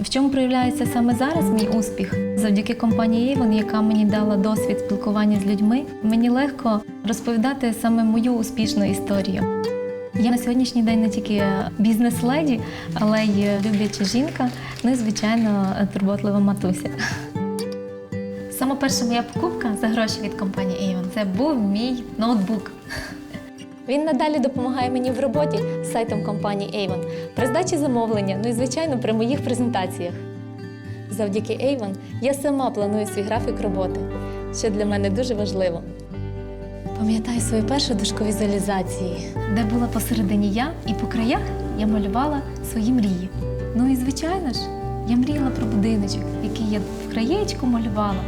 В чому проявляється саме зараз мій успіх? Завдяки компанії Avon, яка мені дала досвід спілкування з людьми, мені легко розповідати саме мою успішну історію. Я на сьогоднішній день не тільки бізнес-леді, але й любляча жінка, ну і звичайно турботлива матуся. Сама перша моя покупка за гроші від компанії Avon – це був мій ноутбук. Він надалі допомагає мені в роботі з сайтом компанії Avon, при здачі замовлення, ну і звичайно при моїх презентаціях. Завдяки Avon я сама планую свій графік роботи, що для мене дуже важливо. Пам'ятаю свою першу дошку візуалізації, де була посередині я, і по краях я малювала свої мрії. Ну і звичайно ж, я мріяла про будиночок, який я в краєчку малювала.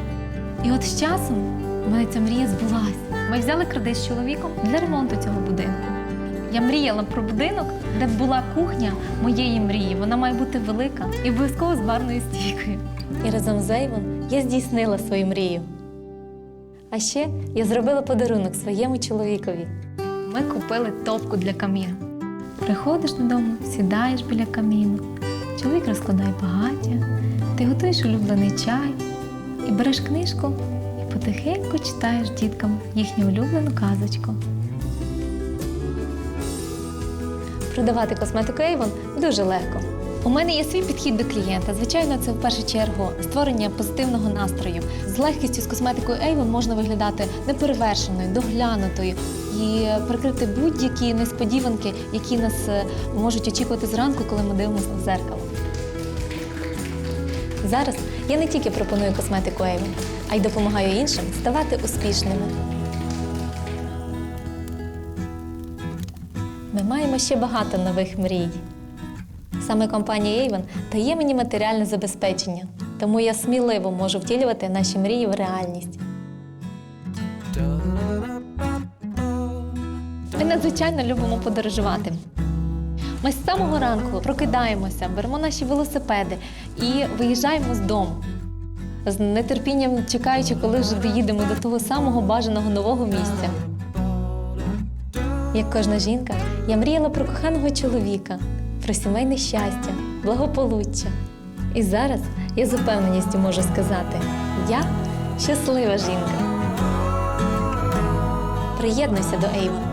І от з часом в мене ця мрія збулася. Ми взяли кредит з чоловіком для ремонту цього будинку. Я мріяла про будинок, де б була кухня моєї мрії. Вона має бути велика і обов'язково з барною стійкою. І разом з Ейвон я здійснила свою мрію. А ще я зробила подарунок своєму чоловікові. Ми купили топку для каміну. Приходиш додому, сідаєш біля каміну, чоловік розкладає багаття, ти готуєш улюблений чай і береш книжку потихеньку читаєш діткам їхню улюблену казочку. Продавати косметику Avon дуже легко. У мене є свій підхід до клієнта. Звичайно, це в першу чергу створення позитивного настрою. З легкістю з косметикою Avon можна виглядати неперевершеною, доглянутою і прикрити будь-які несподіванки, які нас е, можуть очікувати зранку, коли ми дивимося в зеркало. Зараз я не тільки пропоную косметику Avon, а й допомагаю іншим ставати успішними. Ми маємо ще багато нових мрій. Саме компанія Avon дає мені матеріальне забезпечення, тому я сміливо можу втілювати наші мрії в реальність. Ми надзвичайно любимо подорожувати. Ми з самого ранку прокидаємося, беремо наші велосипеди і виїжджаємо з дому. З нетерпінням чекаючи, коли вже доїдемо до того самого бажаного нового місця. Як кожна жінка, я мріяла про коханого чоловіка, про сімейне щастя, благополуччя. І зараз я з упевненістю можу сказати: я щаслива жінка. Приєднуйся до Avon.